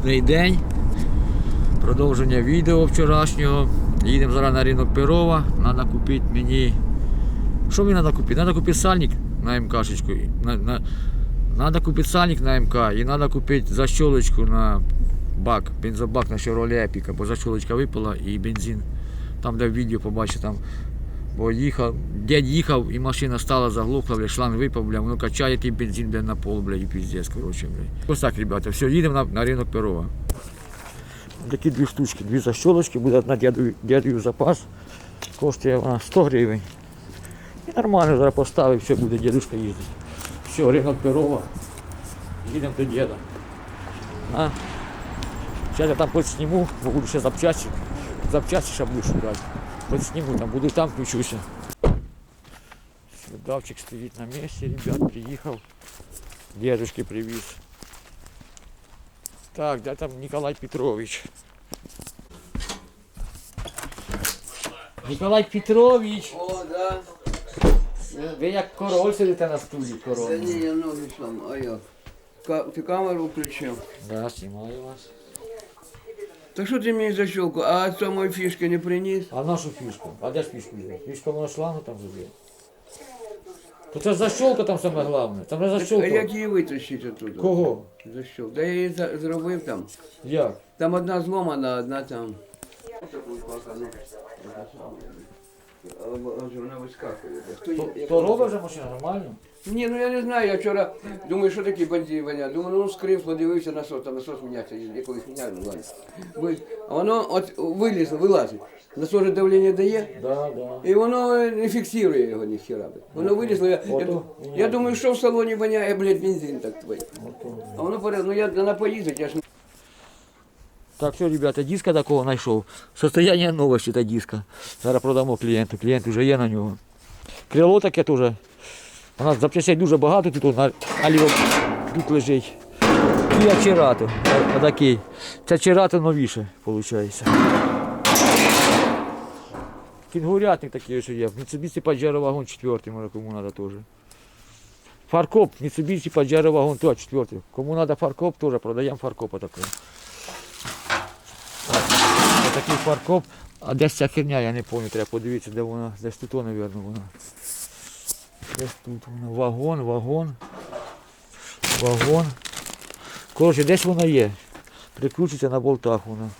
Будний день. Продовження відео вчорашнього. Їдемо зараз на ринок Перова. Треба купити мені. Що мені треба купити? Треба купити сальник на на... Надо купити сальник на МК і треба купити защолочку на бак, бензобак на Chevrolet Epica, бо защолочка випала і бензин. Там, де відео побачите, там Бо їхав, дядь їхав і машина стала заглохла, бля, шланг випав, бля, воно качає той бензин бля, на пол, бля, і піздець, коротше, бля. Ось так, ребята, все, їдемо на, на ринок Перова. Такі дві штучки, дві защолочки, буде одна дядою, дядою запас, коштує вона 100 гривень. І нормально зараз поставив, все буде дядушка їздити. Все, ринок Перова. Їдемо до діда. А? Зараз я там підсніму, бо буду ще запчасті. Запчасті ще буду шукати. Подсниму, там буду там включуся. Давчик стоит на месте, ребят, приехал. Дедушке привез. Так, да там Николай Петрович. Николай Петрович! О, да. Ви як король сидите на стулі Та ні, коронному. я ноги слам, а? Ка- Ти камеру включив? Да, знімаю вас. Та що ти мені защелку? А самої фішки не приніс? А нашу фішку? А де ж фішку взяти? Фішка вона шлангу там зуб'є. То це защолка там саме головне. Там не А защолка. як її витащити оттуда? Кого? Защелку. Да я її за- зробив там. Як? Там одна зломана, одна там. Вона вискакує. То, робить вже машина нормально? Ні, ну я не знаю, я вчора думаю, що таке бензин воняє. Думаю, ну скрив, подивився насос, там насос міняється, якогось міняє, ну ладно. А воно от вилізло, вилазить. Насос же давлення дає. Да, да. І воно не фіксує його ніхера. Воно вилізло. Я, я, я думаю, що в салоні воняє, блядь, бензин так твій. А воно поряд, ну я на поїздить, я ж не Так, все, ребята, диска такого знайшов. Состояние новості та диска. Зараз продамо клієнту. Клієнт вже є на нього. Крило таке теж. У нас запчастей дуже багато тут на аліо тут лежить. Cerato. а- Отакий. Це Cerato новіше, виходить. Кінгурятник такий ось є. Mitsubishi Pajero Wagon 4, може кому треба теж. Фаркоп, Mitsubishi Pajero теж 4. Кому треба фаркоп, теж продаємо фаркопа такого. Ось такий фаркоп. А десь ця херня, я не пам'ятаю, треба подивитися, де вона. Десь тут, мабуть, вона. Десь тут вона. Вагон, вагон. Вагон. Коротше, десь вона є. Прикручується на болтах вона.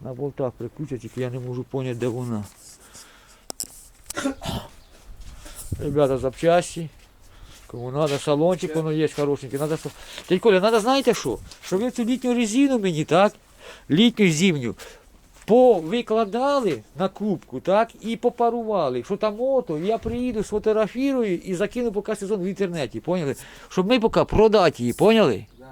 На болтах прикручується, тільки я не можу зрозуміти, де вона. Ребята, запчасті. Кому треба, салончик воно є хорошенький. Надо, са- Дядь Коля, треба знаєте що? Щоб ви цю літню резину мені, так? Літню зимню. Повикладали на кубку, так, і попарували. Що там ото, я приїду, сфотографірую і закину поки сезон в інтернеті, поняли? Щоб ми поки продати її, поняли? Да.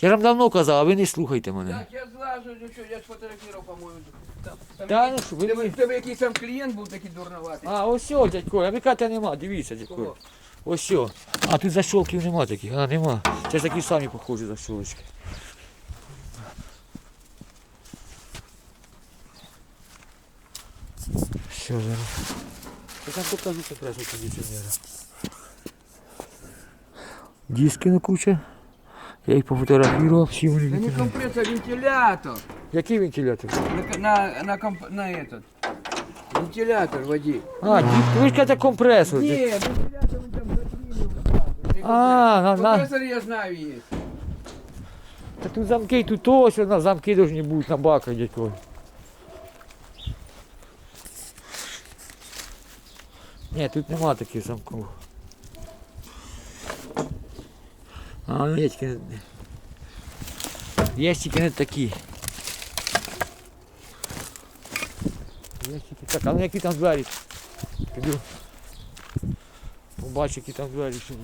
Я вам давно казав, а ви не слухайте мене. Так, я злажу, ну що, я сфотографував, по-моєму. Там, там Та ну що, ви тебе, тебе якийсь там клієнт був такий дурноватий. А, ось о, дядь Коля, а Миката нема, дивіться, дядь Коля. Кого? Ось о. А тут защолків нема таких, а нема. Це ж такі самі похожі защолочки. Все, зараз. Я там покажу у кондиціонера. Диски на куча. Я їх пофотографував, всі вони. Це не відкриті. компресор, вентилятор. Який вентилятор? На, на, на, комп, на этот. Вентилятор води. А, ді- ви ж кажете компресор. Ні, вентилятор він там заклинив. А, на, на. Компресор я знаю є. Та тут замки, тут ось у нас замки повинні бути на баках дядько. Ні, тут нема таких замків. А, ну є тільки. Є тільки не такі. Є тільки так, а ну які там двері? Піду. Побачу, які там двері ще.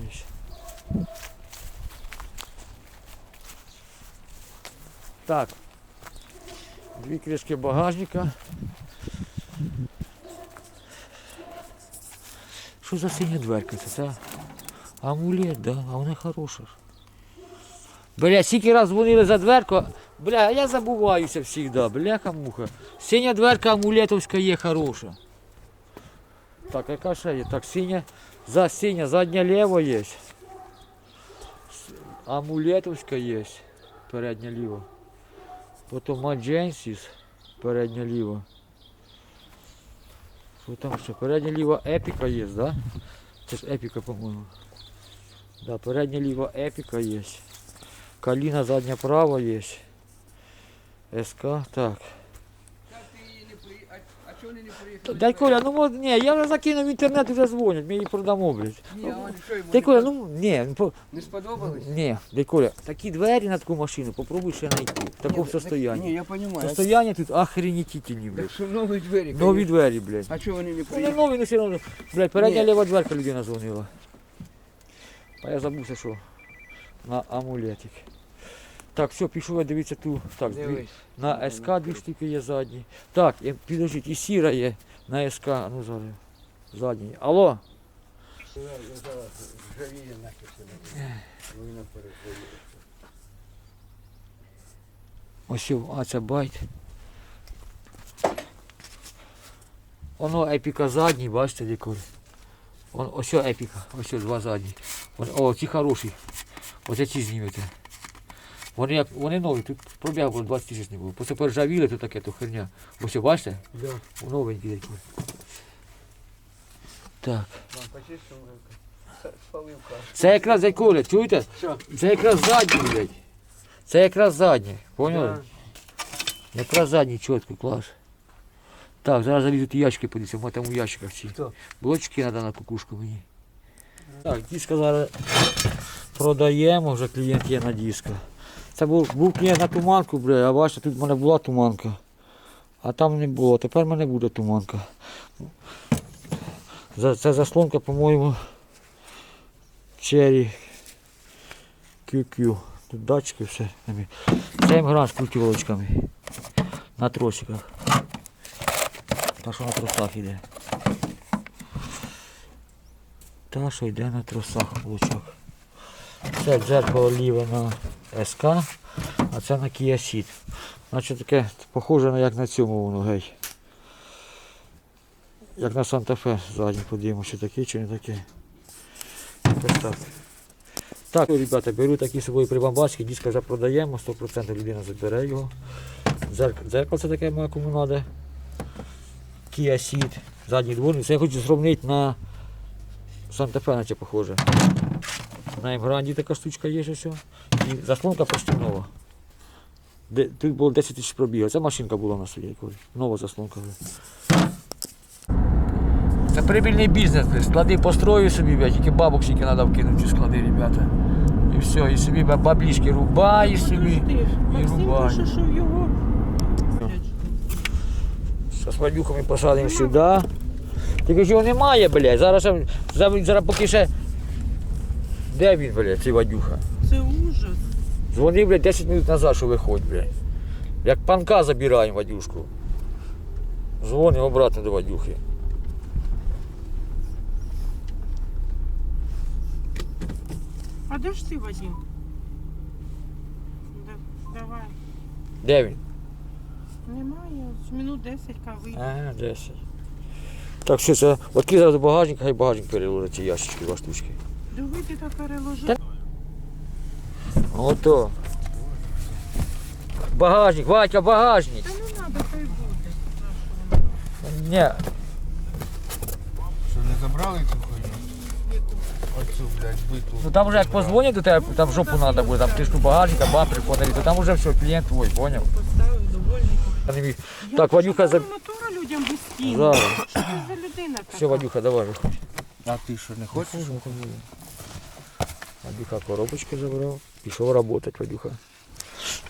Так. Дві кришки багажника. Що за синя дверка? Це, це амулет, да? а вона хороша. Бля, скільки раз дзвонили за дверку, бля, я забуваюся завжди, бляха муха. Синя дверка амулетовська є хороша. Так, яка ще є? Так, синя, за синя, задня лева є. Амулетовська є. передня ліва. Потім Мадженсіс, передня ліва. Що там ще? Передня ліва епіка є, да? Це ж епіка, по-моєму. Да, передня ліва епіка є. Каліна задня права є. СК, так. А чого вони не приїхали? Дай Коля, ну от, ні, я вже закинув в інтернет і вже дзвонять, ми її продамо, блядь. Ні, а вони що йому Дай Коля, не- ну ні, ну, по- не сподобались? ні, дай Коля, такі двері на таку машину, попробуй ще знайти. В такому Ні, состоянні. Ні, я розумію. Состояние тут охренетительні, блядь. Так що нові двері. Нові конечно. двері, блядь. А чого вони не Вони приїхали? нові, ну все одно. Блядь, передня Ні. ліва дверка людина дзвонила. А я забувся, що на амулетик. Так, все, пішов я дивитися ту. Так, дві, на СК дві штуки є задні. Так, і, підождіть, і сіра є на СК, а ну зараз. Задній. Алло? Ось, а це байт. Воно епіка задній, бачите, декор. Ось епіка, ось два задні. О, ці хороші. Оце ці знімете. Вони, як, вони нові, тут пробіг було 20 тисяч не було. Просто поржавіли, то таке, то херня. Ось бачите? Да. Новенькі такі. Так. Це якраз дядь чуєте? Що? Це якраз задній, блядь. Це якраз задній, поняли? Да. Якраз задній чітко, клас. Так, зараз залізуть ящики подивіться, мене там у ящиках ці. Хто? Блочки треба на кукушку мені. Так, диска зараз продаємо, вже клієнт є на диска. Це був, був клієнт на туманку, бля, а бачите, тут в мене була туманка. А там не було, тепер в мене буде туманка. Це заслонка, по-моєму, Cherry QQ. Тут датчики все. 7 грам з крутівочками. На тросиках. Та що на тросах йде. Та що йде на тросах блочок. Це дзеркало ліве на СК, а це на Kia Ceed. Значить таке похоже як на цьому воно гей. Як на Санта-Фе задній подивимося, чи таке, чи не таке. Ось так. Так, ребята, беру такі з собою прибамбаски, диска вже продаємо, 100% людина забере його. Дзерк- Дзеркало це таке моє кому треба. Kia Ceed, задній дворник. Це я хочу зробити на Санта-Фе, наче похоже. На Емгранді така штучка є ще все. І заслонка почти нова. Де, тут було 10 тисяч пробігів. Це машинка була на своїй якось. Нова заслонка. Це прибільний бізнес, склади построю собі, блядь, тільки бабок скільки треба вкинути склади, ребята. І все, і собі баб- баблішки рубаєш собі. Максим рубай. пише, що його З вадюхами посадимо сюди. Тільки ж його немає, блядь. Зараз, зараз, зараз поки ще. Де він, блядь, цей вадюха? Дзвонив, блядь, 10 минут назад, що виходь, блядь. Як панка забираємо Вадюшку. Дзвонимо обратно до Вадюхи. А де ж ти, Вадим? Да, давай. Де він? Немає, з минут 10 кави. Ага, 10. Так, що це? Відкрий зараз до багажника, хай багажник переложить ці ящички, два штучки. Дивити та переложи. Та- Ото. Багажник, Ватя, багажник. Та не треба, буде. На що воно? Ні, Що не забрали цю хуйню? Оцю, блядь, биту. ну там вже як позвонять до тебе, там жопу треба буде, там кришку багажника, бампер фонарі, то там вже все, клієнт твой, поняв? Поставив довольний. Так, Вадюха, за... Натура людям без стін. зараз. Що це за людина така? Все, Вадюха, давай виходь. А ти що, не хочеш? Вадюха коробочки забрал. Пішов работать, Вадюха.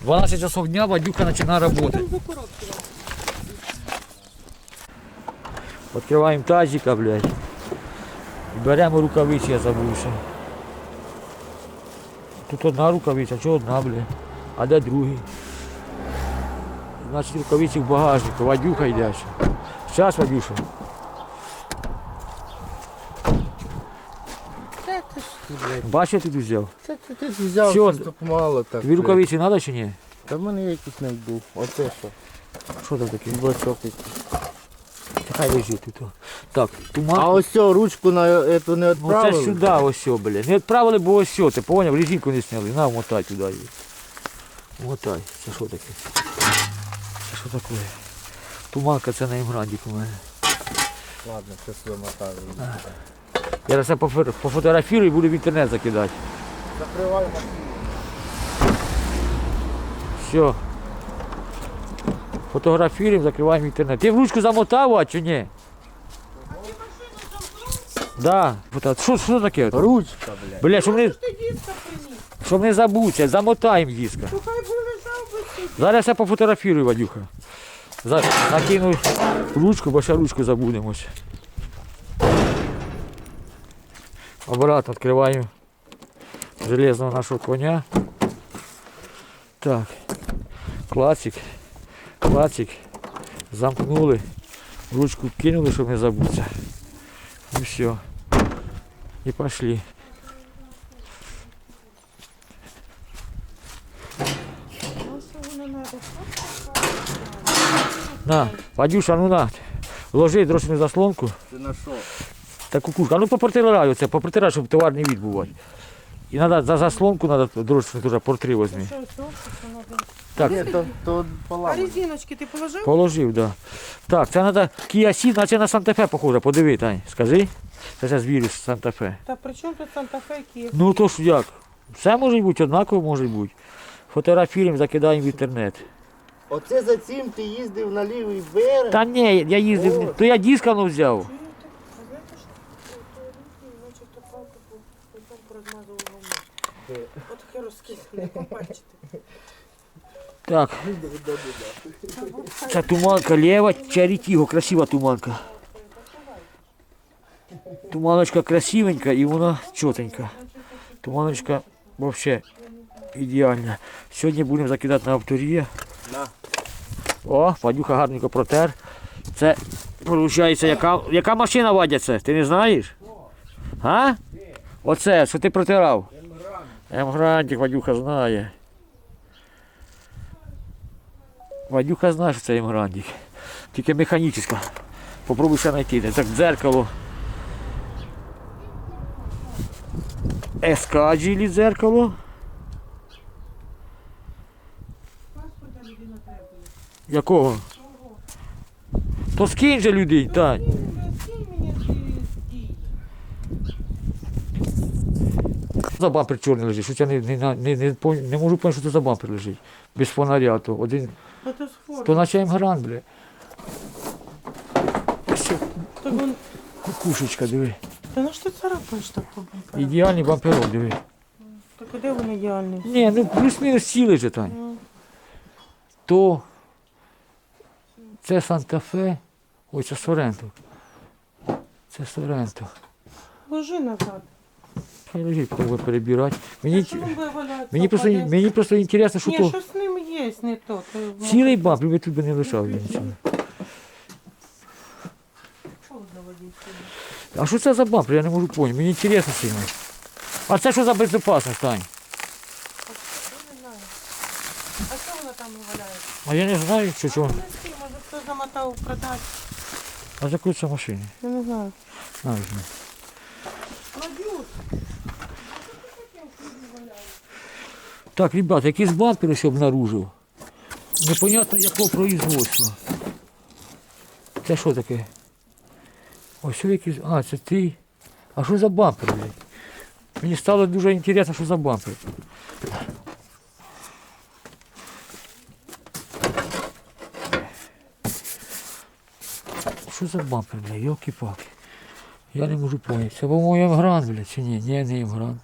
12 часов дня Вадюха починає работать. Там. Відкриваємо тазика, блядь. І беремо рукавиці, я забувся. Тут одна рукавиця, чого одна, блядь? А де другий? Значить рукавиці в багажнику, Вадюха йде. Зараз, Вадюша. Ти ти. Бачиш, я тут взяв. Ти, ж взяв, щось так мало так. Блядь. рукавиці треба чи ні? Та в мене якийсь не був. Оце що? Що там таке? Бачок якийсь. Хай лежить тут. Так, туман. А ось цю ручку на эту не Ну це відправили? сюди ось, сьо, бля. Не відправили, бо ось сьо, ти поняв, резинку не сняли, на мотай туди її. Мотай. Це що таке? Це що таке? Туманка це на імграндік у мене. Ладно, це щось вимотаю. Я зараз це пофо- пофотографірую і буду в інтернет закидати. Закривай Все. Фотографіруємо, закриваємо інтернет. Ти в ручку замотав, а чи ні? Да. Фото- Що, що таке? Ручка, блядь. Бля, щоб не, Ти дітка приніс. щоб не забутися, замотаємо диска. То хай би лежав би собі. Зараз я пофотографірую, Вадюха. За, закину ручку, бо ще ручку забудемось. Обратно відкриваю железного нашого коня. Так. Класик. Класик. Замкнули. Ручку кинули, щоб не забутися. І все. І пошли. На, Вадюша, ну на. Ложи дрошну заслонку. Ти на що? Та кукушка. А ну попротирай оце, попротирай, щоб товарний від був. І треба за заслонку треба дрошну теж портри возьми. Надо? Так, Ні, то, то А поламай. резиночки ти положив? положив, да. Так, це треба Kia Ceed, наче на Санта-Фе похоже. Подиви, Тань, скажи. Це зараз вірю з Санта-Фе. Та при чому тут Санта-Фе Київ? Ну то ж як? Все може бути, однаково може бути. Фотографіруємо, закидаємо в інтернет. Оце за цим ти їздив на лівий берег. Та ні, я їздив, то я диска ну взяв. А знаєте, що то руки, наче то палку потім порозмазував гуму. От таке розкисане, побачите. Так. Це туманка лева, Чарітіго, красива туманка. Туманочка красивенька і вона чотенька. Туманочка взагалі ідеальна. Сьогодні будемо закидати на авторія. О, Вадюха гарненько протер. Це виходить, яка, яка машина Вадя це? Ти не знаєш? А? Оце, що ти протирав? М-грантик Вадюха знає. Вадюха знає, що це М-грантик. Тільки механічна. Попробуй ще знайти. Так, дзеркало. Ескаджілі дзеркало. Якого? То скинь же людей, Тань. Скинь мені ці стій. За бампер чорний лежить. Що я не, не, не, не, не, можу поняти, що це за бампер лежить. Без фонаря. То один. То наче імгран, бля. Так вон- кукушечка, диви. Та на що ти царапаєш так по бамперу? Ідеальний бамперок, диви. Так а де він ідеальний? Ні, ну плюс-мінус цілий же Тань. Ну, То це Санта-Фе. Ой, це Соренто. Це Соренто. Ложи назад. Хай лежить, буде перебирати. Мені, Та буде мені, просто, Паде? мені просто інтересно, що Ні, то. що з ним є, не то. то Цілий бампер, ви тут би не лишав я нічого. Холодно водити. А що це за бампер? Я не можу поняти. Мені інтересно сильно. А це що за безпечність, Тань? Я не знаю. А що вона там валяється? А я не знаю, що чого. Може хто замотав продати. А за кого це? Я не знаю. На, візьми. Так, ребята, якийсь бампер ось обнаружив. Непонятно якого производства. Це що таке? Ось якийсь. А, це ти. А що за бампер, блядь? Мені стало дуже інтересно, що за бампер. Що за бампер, блядь, йолки-палки. Я не можу поняти. Це по-моєму грант, блядь, чи ні? Ні, не грант.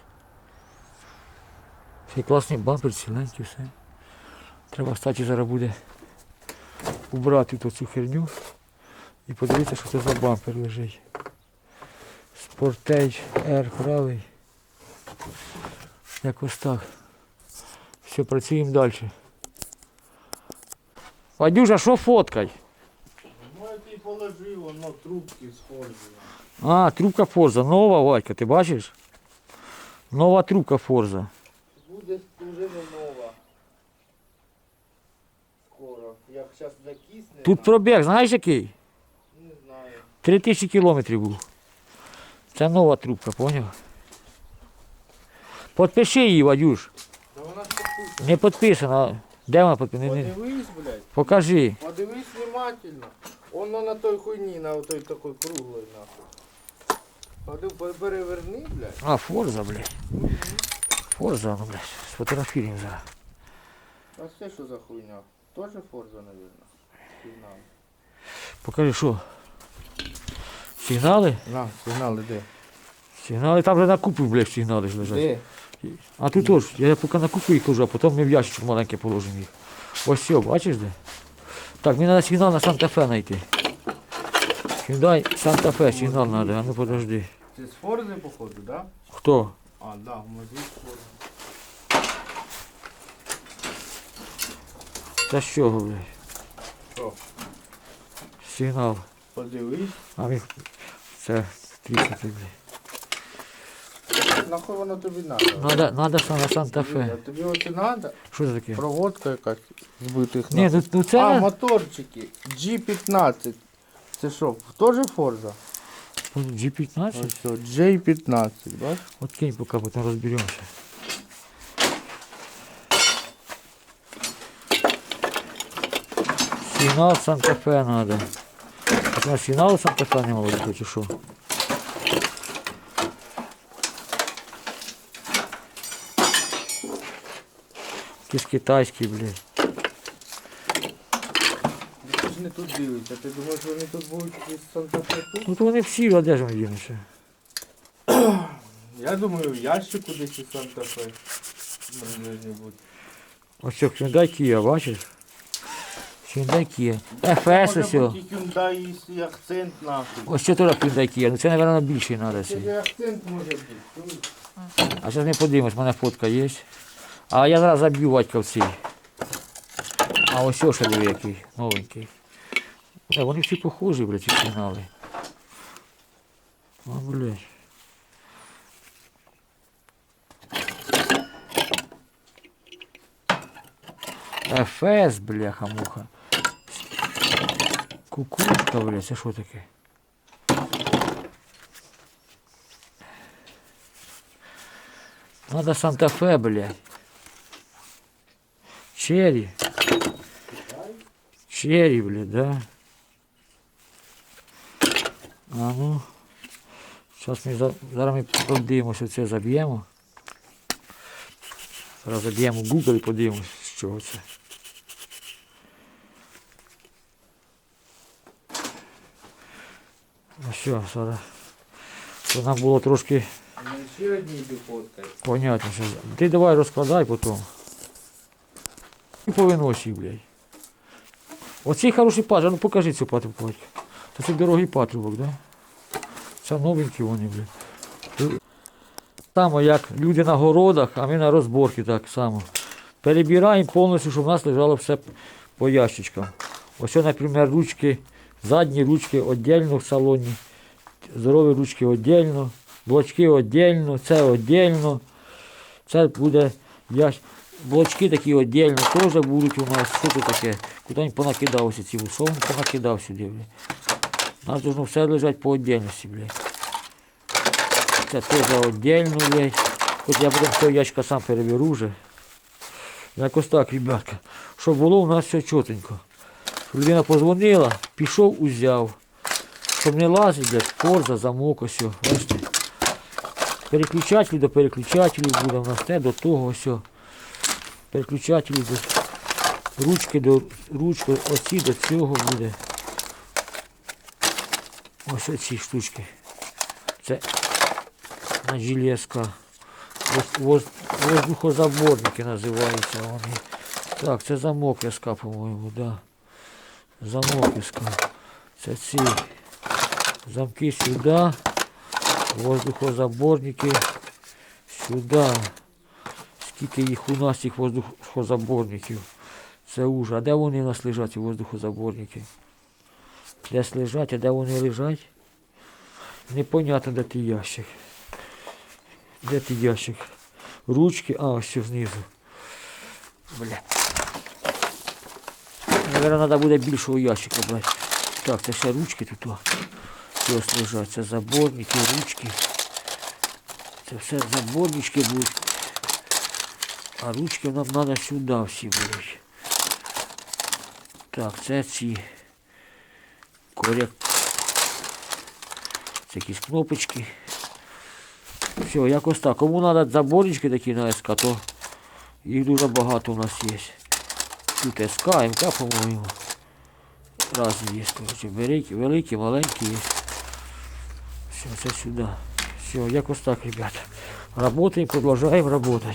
Цей класний бампер, ціленький, все. Треба, кстати, зараз буде убрати ту цю херню і подивитися, що це за бампер лежить. Sportage R правий. Якось так. Все, працюємо далі. Вадюша, що фоткай? Ну, я тобі положив, воно трубки схожі. А, трубка Форза. Нова, Вадька, ти бачиш? Нова трубка Форза. Буде не нова. Скоро. Як зараз закисне. Тут пробіг, знаєш який? Не знаю. Три тисячі кілометрів був. Це нова трубка, поняв? Подпиши її, Вадюш. Та вона ж підписана. Не підписана. Де вона під- не- не- Подивись, блядь. Покажи. Подивись внимательно. Воно на той хуйні, на той такой круглой, нахуй. Поди- по- Переверни, блядь. А, Форза, блядь. Форза, ну, блядь. Сфотографіруємо зараз. А це що за хуйня? Тоже Форза, наверное. Сигнал. Покажи, що? Сигнали? На, сигнали де? Сигнали там вже на купі, блядь, сигнали ж лежать. Де? А тут теж, я поки на купу їх кажу, а потім ми в ящичок маленький положимо їх. Ось все, бачиш де? Так, мені треба сигнал на Санта-Фе знайти. Hyundai Санта-Фе сигнал треба, а ну подожди. Це з Форзи, походу, да? Хто? А, да, музик Форзи. Та з чого, блядь? Що? Сигнал. Подивись. А він це 30, блядь. Нахуй воно тобі надо? Надо, надо саме А Санта-Фе. тобі оце надо? Що це таке? Проводка якась збитих Ні, ну, ну це... А, моторчики. G15. Це що, теж Форза? G15? Ось що, J15, бачиш? От кинь поки, потім розберемося. Сигнал Санта-Фе надо. Так у нас сигналу Санта-Фе не мало бути, чи що? Якийсь китайський, блядь. Ж не тут дивиться. Ти думаєш, вони тут будуть із Санта-Фе тут? Ну то вони всі, де дінуться? Я думаю, в ящику десь із Санта-Фе. Бути. Ось що, Hyundai Kia, бачиш? Hyundai Kia. FS ось. Може о. бути Hyundai і акцент нахуй. Ось що теж Hyundai Kia. Ну це, мабуть, більший треба. Це акцент може бути. А зараз ми подивимось, в мене фотка є. А я зараз заб'ю батька в цей. А ось що ще диви який, новенький. Е, вони всі похожі, блядь, ці сигнали. О, блядь. ФС, бляха-муха. Кукушка, блядь, це що таке? Надо Санта-Фе, блядь. Черри. Черри, блядь, да. А ну. Зараз ми, зараз ми подивимося, це заб'ємо. Зараз заб'ємо Google і подивимося, з чого це. Ну що, зараз. Щоб нам було трошки Ну, ще одні. Понятно, що. Ти давай розкладай потім. І повинось їх, блядь. Оцей хороший патрубок, ну покажи цю патрубку. Це дорогий патрубок, да? Це новенькі вони, блядь. Само як люди на городах, а ми на розборки так само. Перебираємо повністю, щоб у нас лежало все по ящичкам. Ось, наприклад, ручки, задні ручки віддільно в салоні, здорові ручки віддільно, блочки віддільно, це віддільно. Це буде ящ... блочки такі віддільно теж будуть у нас. Що тут таке? Куди він понакидався ці що понакидав сюди. У нас должно все лежати по віддільності, блядь. Це теж віддільно, блядь. Хоч я потім цього ящика сам переберу вже. Якось так, ребятка. Щоб було у нас все чотенько. Людина позвонила, пішов, узяв. Щоб не лазить, блядь, форза, замок, ось. Бачите? Переключателі до переключателів буде у нас те до того ось. Переключателі до ручки до ручки, оці до цього буде. Ось оці штучки. Це на железка. Воз- воз- Воздухозаборники називаються вони. Так, це замок СК, по-моєму, да. Замок СК. Це ці замки сюди. Воздухозаборники сюди. Скільки їх у нас, цих воздухозаборників. Це ужас. А де вони у нас лежать, ці воздухозаборники? Десь лежать, а де вони лежать? Непонятно, де ти ящик. Де ти ящик? Ручки, а, ось знизу. Бля. Наверное, треба буде більшого ящика брати. Так, це ще ручки тут. Ось лежать. Це заборники, ручки. Це все заборнички будуть. А ручки нам треба сюди всі будуть. Так, це ці коряк. Це якісь кнопочки. Все, якось так. Кому треба заборчики такі на СК, то їх дуже багато у нас є. Тут СК, МК, по-моєму. Раз є. Короче, великі, великі, маленькі є. Все, це сюди. Все, якось так, ребята. Работаємо, продовжуємо працювати.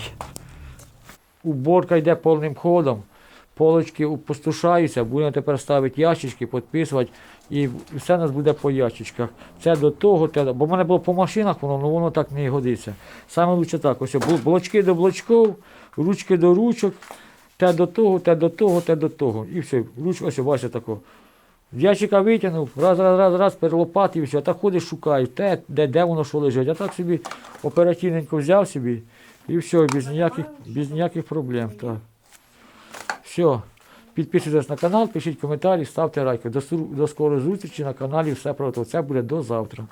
Уборка йде повним ходом. Полочки опустошаються, будемо тепер ставити ящички, підписувати, і все у нас буде по ящичках. Це до того, те, бо в мене було по машинах, воно, ну воно так не годиться. Саме лучше так, ось блочки до блочків, ручки до ручок, те до того, те до того, те до того. І все, ручка, ось бачите тако. Ящика витягнув, раз, раз, раз, раз, перелопатив і все, а так ходиш, шукаєш, те, де, де воно що лежить. А так собі оперативненько взяв собі і все, без ніяких, без ніяких проблем. Так. Все. Підписуйтесь на канал, пишіть коментарі, ставте лайки. До, до скорої зустрічі на каналі Все про. Це буде до завтра.